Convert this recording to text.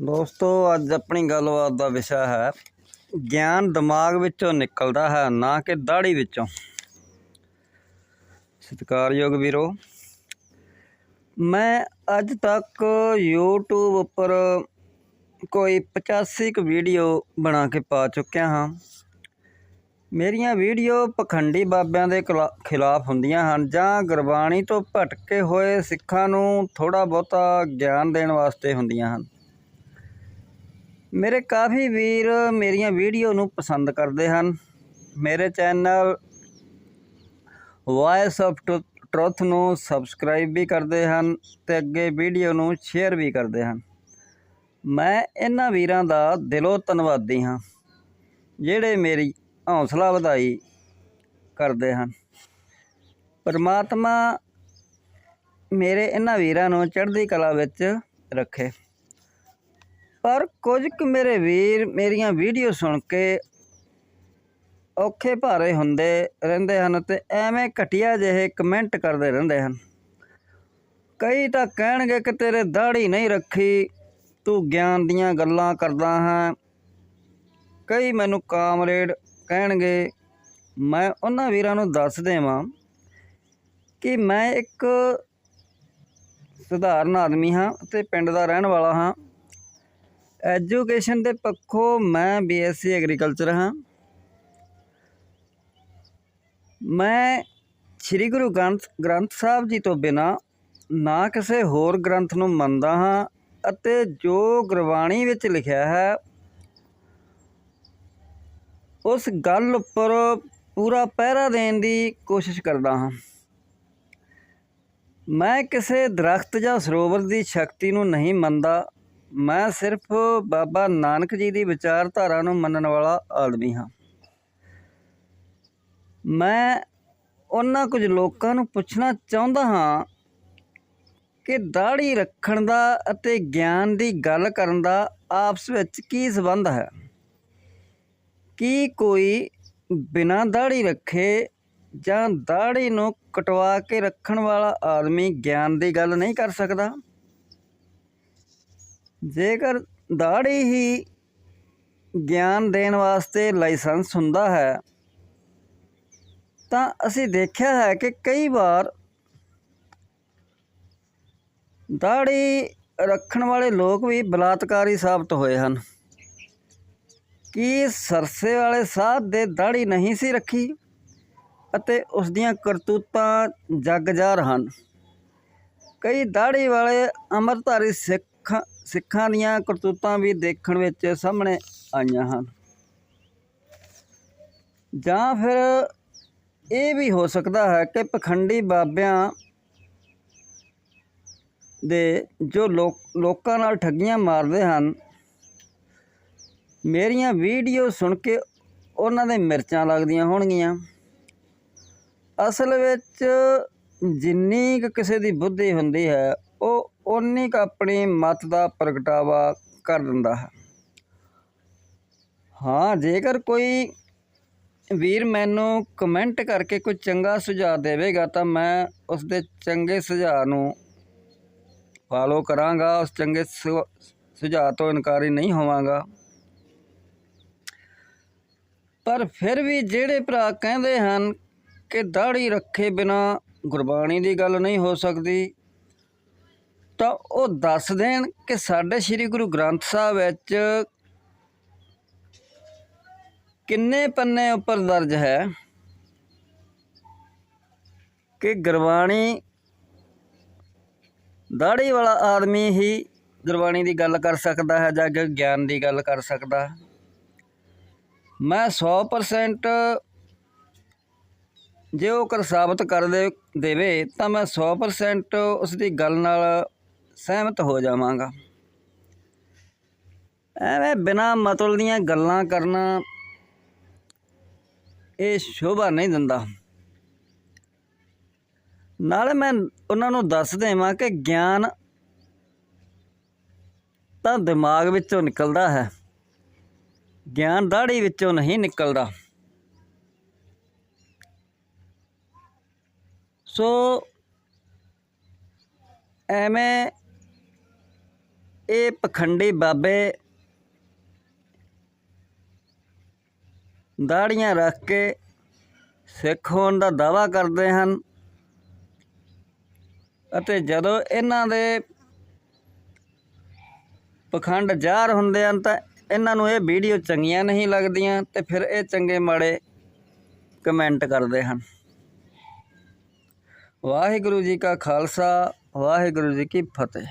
ਦੋਸਤੋ, ਅੱਜ ਆਪਣੀ ਗੱਲਬਾਤ ਦਾ ਵਿਸ਼ਾ ਹੈ, ਗਿਆਨ ਦਿਮਾਗ ਵਿੱਚੋਂ ਨਿਕਲਦਾ ਹੈ, ਨਾ ਕਿ ਦਾੜੀ ਵਿੱਚੋਂ। ਸਤਿਕਾਰਯੋਗ ਵੀਰੋ, ਮੈਂ ਅੱਜ ਤੱਕ YouTube ਉੱਪਰ ਕੋਈ 85 ਕੁ ਵੀਡੀਓ ਬਣਾ ਕੇ ਪਾ ਚੁੱਕਿਆ ਹਾਂ। ਮੇਰੀਆਂ ਵੀਡੀਓ ਪਖੰਡੀ ਬਾਬਿਆਂ ਦੇ ਖਿਲਾ- ਖਿਲਾਫ ਹੁੰਦੀਆਂ ਹਨ ਜਾਂ ਗੁਰਬਾਣੀ ਤੋਂ ਭਟਕੇ ਹੋਏ ਸਿੱਖਾਂ ਨੂੰ ਥੋੜਾ ਬਹੁਤਾ ਗਿਆਨ ਦੇਣ ਵਾਸਤੇ ਹੁੰਦੀਆਂ ਹਨ। ਮੇਰੇ ਕਾਫੀ ਵੀਰ ਮੇਰੀਆਂ ਵੀਡੀਓ ਨੂੰ ਪਸੰਦ ਕਰਦੇ ਹਨ। ਮੇਰੇ ਚੈਨਲ ਵਾਇਸ ਆਫ ਟਰੁੱਥ ਨੂੰ ਸਬਸਕ੍ਰਾਈਬ ਵੀ ਕਰਦੇ ਹਨ ਤੇ ਅੱਗੇ ਵੀਡੀਓ ਨੂੰ ਸ਼ੇਅਰ ਵੀ ਕਰਦੇ ਹਨ। ਮੈਂ ਇਹਨਾਂ ਵੀਰਾਂ ਦਾ ਦਿਲੋਂ ਧੰਨਵਾਦੀ ਹਾਂ, ਜਿਹੜੇ ਮੇਰੀ ਹੌਸਲਾ ਵਧਾਈ ਕਰਦੇ ਹਨ। ਪਰਮਾਤਮਾ ਮੇਰੇ ਇਹਨਾਂ ਵੀਰਾਂ ਨੂੰ ਚੜ੍ਹਦੀ ਕਲਾ ਵਿੱਚ ਰੱਖੇ। ਪਰ ਕੁਝ ਕੁ ਮੇਰੇ ਵੀਰ ਮੇਰੀਆਂ ਵੀਡੀਓ ਸੁਣ ਕੇ ਔਖੇ ਭਾਰੇ ਹੁੰਦੇ ਰਹਿੰਦੇ ਹਨ ਤੇ ਐਵੇਂ ਘਟੀਆ ਜਿਹੇ ਕਮੈਂਟ ਕਰਦੇ ਰਹਿੰਦੇ ਹਨ। ਕਈ ਤਾਂ ਕਹਿਣਗੇ ਕਿ ਤੇਰੇ ਦਾੜੀ ਨਹੀਂ ਰੱਖੀ, ਤੂੰ ਗਿਆਨ ਦੀਆਂ ਗੱਲਾਂ ਕਰਦਾ ਹੈ। ਕਈ ਮੈਨੂੰ ਕਾਮਰੇਡ ਕਹਿਣਗੇ, ਮੈਂ ਉਹਨਾਂ ਵੀਰਾਂ ਨੂੰ ਦੱਸ ਦੇਵਾਂ ਕਿ ਮੈਂ ਇੱਕ ਸਧਾਰਨ ਆਦਮੀ ਹਾਂ ਤੇ ਪਿੰਡ ਦਾ ਰਹਿਣ ਵਾਲਾ ਹਾਂ। ਐਜੂਕੇਸ਼ਨ ਦੇ ਪੱਖੋਂ ਮੈਂ ਬੀਐਸਸੀ ਐਗਰੀਕਲਚਰ ਹਾਂ। ਮੈਂ ਸ੍ਰੀ ਗੁਰੂ ਗ੍ਰੰਥ ਗ੍ਰੰਥ ਸਾਹਿਬ ਜੀ ਤੋਂ ਬਿਨਾ ਨਾ ਕਿਸੇ ਹੋਰ ਗ੍ਰੰਥ ਨੂੰ ਮੰਨਦਾ ਹਾਂ ਅਤੇ ਜੋ ਗੁਰਬਾਣੀ ਵਿੱਚ ਲਿਖਿਆ ਹੈ, ਉਸ ਗੱਲ ਉੱਪਰ ਪੂਰਾ ਪਹਿਰਾ ਦੇਣ ਦੀ ਕੋਸ਼ਿਸ਼ ਕਰਦਾ ਹਾਂ। ਮੈਂ ਕਿਸੇ ਦਰਖਤ ਜਾਂ ਸਰੋਵਰ ਦੀ ਸ਼ਕਤੀ ਨੂੰ ਨਹੀਂ ਮੰਨਦਾ ਮੈਂ ਸਿਰਫ ਬਾਬਾ ਨਾਨਕ ਜੀ ਦੀ ਵਿਚਾਰਧਾਰਾ ਨੂੰ ਮੰਨਣ ਵਾਲਾ ਆਦਮੀ ਹਾਂ। ਮੈਂ ਉਹਨਾਂ ਕੁਝ ਲੋਕਾਂ ਨੂੰ ਪੁੱਛਣਾ ਚਾਹੁੰਦਾ ਹਾਂ ਕਿ ਦਾੜੀ ਰੱਖਣ ਦਾ ਅਤੇ ਗਿਆਨ ਦੀ ਗੱਲ ਕਰਨ ਦਾ ਆਪਸ ਵਿੱਚ ਕੀ ਸੰਬੰਧ ਹੈ? ਕੀ ਕੋਈ ਬਿਨਾਂ ਦਾੜੀ ਰੱਖੇ ਜਾਂ ਦਾੜੀ ਨੂੰ ਕਟਵਾ ਕੇ ਰੱਖਣ ਵਾਲਾ ਆਦਮੀ ਗਿਆਨ ਦੀ ਗੱਲ ਨਹੀਂ ਕਰ ਸਕਦਾ? ਜੇਕਰ ਦਾੜੀ ਹੀ ਗਿਆਨ ਦੇਣ ਵਾਸਤੇ ਲਾਇਸੈਂਸ ਹੁੰਦਾ ਹੈ, ਤਾਂ ਅਸੀਂ ਦੇਖਿਆ ਹੈ ਕਿ ਕਈ ਵਾਰ ਦਾੜੀ ਰੱਖਣ ਵਾਲੇ ਲੋਕ ਵੀ ਬਲਾਤਕਾਰੀ ਸਾਬਤ ਹੋਏ ਹਨ। ਕੀ ਸਰਸੇ ਵਾਲੇ ਸਾਧ ਦੇ ਦਾੜੀ ਨਹੀਂ ਸੀ ਰੱਖੀ ਅਤੇ ਉਸ ਦੀਆਂ ਕਰਤੂਤਾਂ ਜੱਗ ਹਨ? ਕਈ ਦਾੜੀ ਵਾਲੇ ਅੰਮ੍ਰਿਤਧਾਰੀ ਸਿੱਖ ਸਿੱਖਾਂ ਦੀਆਂ ਕਰਤੂਤਾਂ ਵੀ ਦੇਖਣ ਵਿੱਚ ਸਾਹਮਣੇ ਆਈਆਂ ਹਨ। ਜਾਂ ਫਿਰ ਇਹ ਵੀ ਹੋ ਸਕਦਾ ਹੈ ਕਿ ਪਖੰਡੀ ਬਾਬਿਆਂ ਦੇ ਜੋ ਲੋਕਾਂ ਨਾਲ ਠੱਗੀਆਂ ਮਾਰਦੇ ਹਨ, ਮੇਰੀਆਂ ਵੀਡੀਓ ਸੁਣ ਕੇ ਉਹਨਾਂ ਦੇ ਮਿਰਚਾਂ ਲੱਗਦੀਆਂ ਹੋਣਗੀਆਂ। ਅਸਲ ਵਿੱਚ ਜਿੰਨੀ ਕੁ ਕਿਸੇ ਦੀ ਬੁੱਧੀ ਹੁੰਦੀ ਹੈ, ਉਹ ਉਨੀ ਕੁ ਆਪਣੀ ਮੱਤ ਦਾ ਪ੍ਰਗਟਾਵਾ ਕਰ ਦਿੰਦਾ ਹੈ। ਹਾਂ, ਜੇਕਰ ਕੋਈ ਵੀਰ ਮੈਨੂੰ ਕਮੈਂਟ ਕਰਕੇ ਕੋਈ ਚੰਗਾ ਸੁਝਾਅ ਦੇਵੇਗਾ, ਤਾਂ ਮੈਂ ਉਸ ਦੇ ਚੰਗੇ ਸੁਝਾਅ ਨੂੰ ਫਾਲੋ ਕਰਾਂਗਾ, ਉਸ ਚੰਗੇ ਸੁ- ਸੁਝਾਅ ਤੋਂ ਇਨਕਾਰੀ ਨਹੀਂ ਹੋਵਾਂਗਾ। ਪਰ ਫਿਰ ਵੀ ਜਿਹੜੇ ਭਰਾ ਕਹਿੰਦੇ ਹਨ ਕਿ ਦਾੜੀ ਰੱਖੇ ਬਿਨਾ ਗੁਰਬਾਣੀ ਦੀ ਗੱਲ ਨਹੀਂ ਹੋ ਸਕਦੀ ਤਾਂ ਉਹ ਦੱਸ ਦੇਣ ਕਿ ਸਾਡੇ ਸ੍ਰੀ ਗੁਰੂ ਗ੍ਰੰਥ ਸਾਹਿਬ ਵਿੱਚ ਕਿੰਨੇ ਪੰਨੇ ਉੱਪਰ ਦਰਜ ਹੈ ਕਿ ਗੁਰਬਾਣੀ ਦਾੜੀ ਵਾਲਾ ਆਦਮੀ ਹੀ ਗੁਰਬਾਣੀ ਦੀ ਗੱਲ ਕਰ ਸਕਦਾ ਹੈ ਜਾਂ ਗਿਆਨ ਦੀ ਗੱਲ ਕਰ ਸਕਦਾ ਮੈਂ 100% ਜੇ ਉਹ ਕਰ ਸਾਬਤ ਕਰ ਦੇ ਦੇਵੇ ਤਾਂ ਮੈਂ 100% ਉਸ ਦੀ ਗੱਲ ਨਾਲ ਸਹਿਮਤ ਹੋ ਜਾਵਾਂਗਾ। ਐਵੇਂ ਬਿਨਾ ਮਤਲਬ ਦੀਆਂ ਗੱਲਾਂ ਕਰਨਾ ਇਹ ਸ਼ੋਭਾ ਨਹੀਂ ਦਿੰਦਾ। ਨਾਲੇ ਮੈਂ ਉਹਨਾਂ ਨੂੰ ਦੱਸ ਦੇਵਾਂ ਕਿ ਗਿਆਨ ਤਾਂ ਦਿਮਾਗ ਵਿੱਚੋਂ ਨਿਕਲਦਾ ਹੈ। ਗਿਆਨ ਦਾੜੀ ਵਿੱਚੋਂ ਨਹੀਂ ਨਿਕਲਦਾ। ਸੋ ਐਵੇਂ ਇਹ ਪਖੰਡੀ ਬਾਬੇ ਦਾੜੀਆਂ ਰੱਖ ਕੇ ਸਿੱਖ ਹੋਣ ਦਾ ਦਾਵਾ ਕਰਦੇ ਹਨ ਅਤੇ ਜਦੋਂ ਇਹਨਾਂ ਦੇ ਪਖੰਡ ਜ਼ਾਹਰ ਹੁੰਦੇ ਹਨ ਤਾਂ ਇਹਨਾਂ ਨੂੰ ਇਹ ਵੀਡੀਓ ਚੰਗੀਆਂ ਨਹੀਂ ਲੱਗਦੀਆਂ ਤੇ ਫਿਰ ਇਹ ਚੰਗੇ ਮਾੜੇ ਕਮੈਂਟ ਕਰਦੇ ਹਨ। ਵਾਹਿਗੁਰੂ ਜੀ ਕਾ ਖਾਲਸਾ, ਵਾਹਿਗੁਰੂ ਜੀ ਕੀ ਫਤਿਹ।